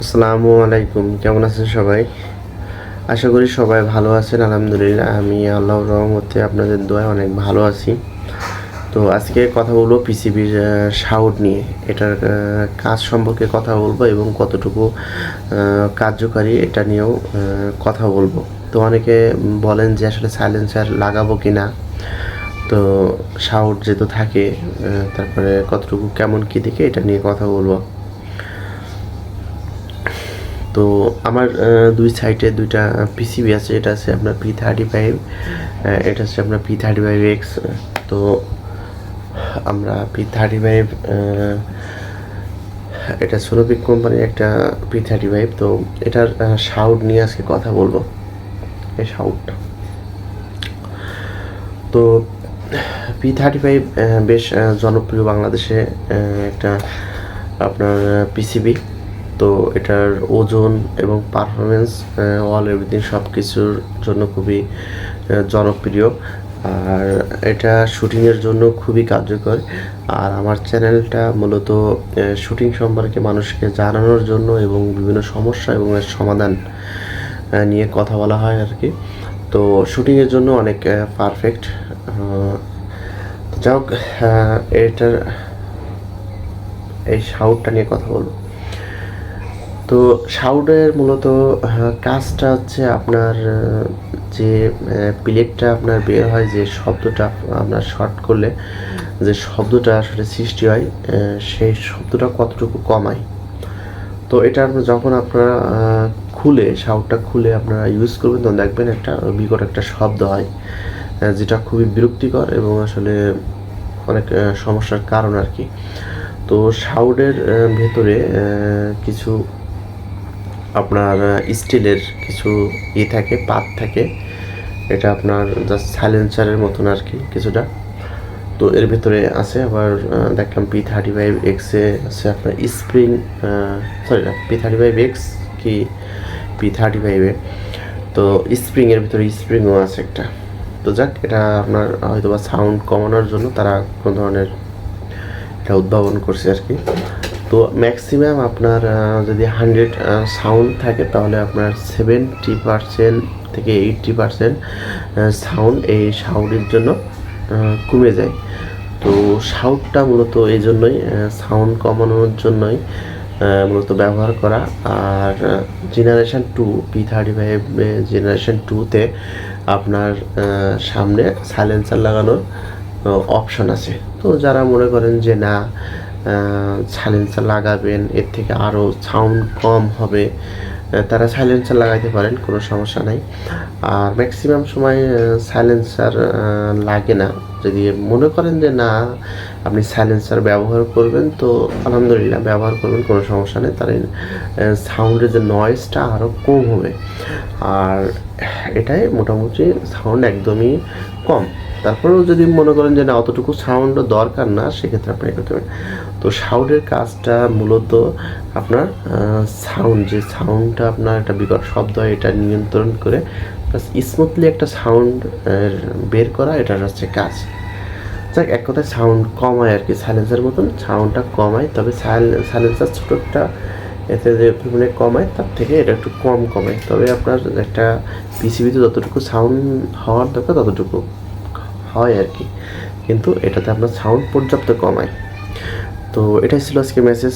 আসসালামু আলাইকুম। কেমন আছেন সবাই? আশা করি সবাই ভালো আছেন, আলহামদুলিল্লাহ। আমি আল্লাহ রহমতে আপনাদের দোয়ায় অনেক ভালো আছি। তো আজকে কথা বলব পিসিবির শাউট নিয়ে। এটার কাজ সম্পর্কে কথা বলব এবং কতটুকু কার্যকারী এটা নিয়েও কথা বলব। তো অনেকে বলেন যে আসলে সাইলেন্সার লাগাবো কি না তো শাউট যেহেতু থাকে তারপরে কতটুকু, কেমন কী দিকে এটা নিয়ে কথা বলব। তো আমার দুই সাইডে দুইটা পিসিবি আছে, এটা আছে আপনার পি থার্টি ফাইভ এটা আছে আপনার পি থার্টি ফাইভ এক্স তো আমরা পি থার্টি ফাইভ এটা সোনোপিক কোম্পানির একটা পি থার্টি ফাইভ তো এটার শাউট নিয়ে আজকে কথা বলব। এই শাউটটা তো পি থার্টি ফাইভ বেশ জনপ্রিয় বাংলাদেশে একটা আপনার পিসিবি তো এটার ওজন এবং পারফরমেন্স অল এভরিথিং সব কিছুর জন্য খুবই জনপ্রিয়। আর এটা শুটিংয়ের জন্য খুবই কার্যকর। আর আমার চ্যানেলটা মূলত শুটিং সম্পর্কে মানুষকে জানানোর জন্য এবং বিভিন্ন সমস্যা এবং এর সমাধান নিয়ে কথা বলা হয় আর কি। তো শুটিংয়ের জন্য অনেক পারফেক্ট যাই হোক এটার, এই সাউটটা নিয়ে কথা বলব। তো সাউডের মূলত কাজটা হচ্ছে আপনার যে প্লেটটা আপনার বের হয়, যে শব্দটা আপনার শর্ট করলে, যে শব্দটা আসলে সৃষ্টি হয় সেই শব্দটা কতটুকু কমায়। তো এটা যখন আপনারা খুলে সাউন্ডটা খুলে আপনারা ইউজ করবেন, তখন দেখবেন একটা বিকট একটা শব্দ হয় যেটা খুবই বিরক্তিকর এবং আসলে অনেক সমস্যার কারণ আর কি। তো সাউন্ডের ভেতরে কিছু আপনার স্টিলের কিছু ই থাকে, পাত থাকে। এটা আপনার জাস্ট সাইলেন্সারের মতন আর কি কিছুটা। তো এর ভিতরে আছে আবার দেখলাম পি থার্টি ফাইভ এক্সে আছে আপনার স্প্রিং সরি না পি থার্টি ফাইভ এক্স কি পি থার্টি ফাইভে তো স্প্রিংয়ের ভিতরে স্প্রিংও আছে একটা। তো যাক, এটা আপনার হয়তো বা সাউন্ড কমানোর জন্য তারা কোনো ধরনের এটা উদ্ভাবন করছে আর কি। তো ম্যাক্সিমাম আপনার যদি হান্ড্রেড সাউন্ড থাকে, তাহলে আপনার সেভেন্টি পারসেন্ট থেকে এইটটি পারসেন্ট সাউন্ড এই সাউন্ডের জন্য কমে যায়। তো সাউন্ডটা মূলত এই জন্যই সাউন্ড কমানোর জন্যই মূলত ব্যবহার করা। আর generation two P thirty five generation টুতে আপনার সামনে সাইলেন্সার লাগানোর অপশন আছে। তো যারা মনে করেন যে না সাইলেন্সার লাগাবেন, এর থেকে আরও সাউন্ড কম হবে। তারা সাইলেন্সার লাগাইতে পারেন, কোনো সমস্যা নাই। আর ম্যাক্সিমাম সময় সাইলেন্সার লাগে না। যদি মনে করেন যে না, আপনি সাইলেন্সার ব্যবহার করবেন, তো আলহামদুলিল্লাহ ব্যবহার করবেন, কোনো সমস্যা নেই। তার সাউন্ডের যে নয়েজটা আরও কম হবে। আর এটাই মোটামুটি সাউন্ড একদমই কম। তারপরেও যদি মনে করেন যে না, অতটুকু সাউন্ডও দরকার না, সেক্ষেত্রে আপনি করতে পারেন। তো সাউন্ডের কাজটা মূলত আপনার সাউন্ড যে সাউন্ডটা আপনার একটা বিকট শব্দ হয়, এটা নিয়ন্ত্রণ করে প্লাস স্মুথলি একটা সাউন্ড বের করা এটার হচ্ছে কাজ। যাক, এক কথায় সাউন্ড কমায় আর কি সাইলেন্সের মতন সাউন্ডটা কমায়, তবে সাইলেন্সার ছোটো একটা এতে যে পরিমাণে কমায়, তার থেকে এটা একটু কম কমায়। তবে আপনার একটা পিসিবিতে যতটুকু সাউন্ড হওয়ার দরকার, ততটুকু হয় আর কি। কিন্তু এটাতে আপনার সাউন্ড পর্যাপ্ত কমায়। তো এটাই ছিল আজকে মেসেজ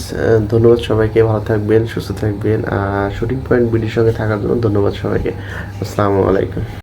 ধন্যবাদ সবাইকে, ভালো থাকবেন, সুস্থ থাকবেন, আর শুটিং পয়েন্ট বিডির সঙ্গে থাকার জন্য ধন্যবাদ সবাইকে। আসসালামু আলাইকুম।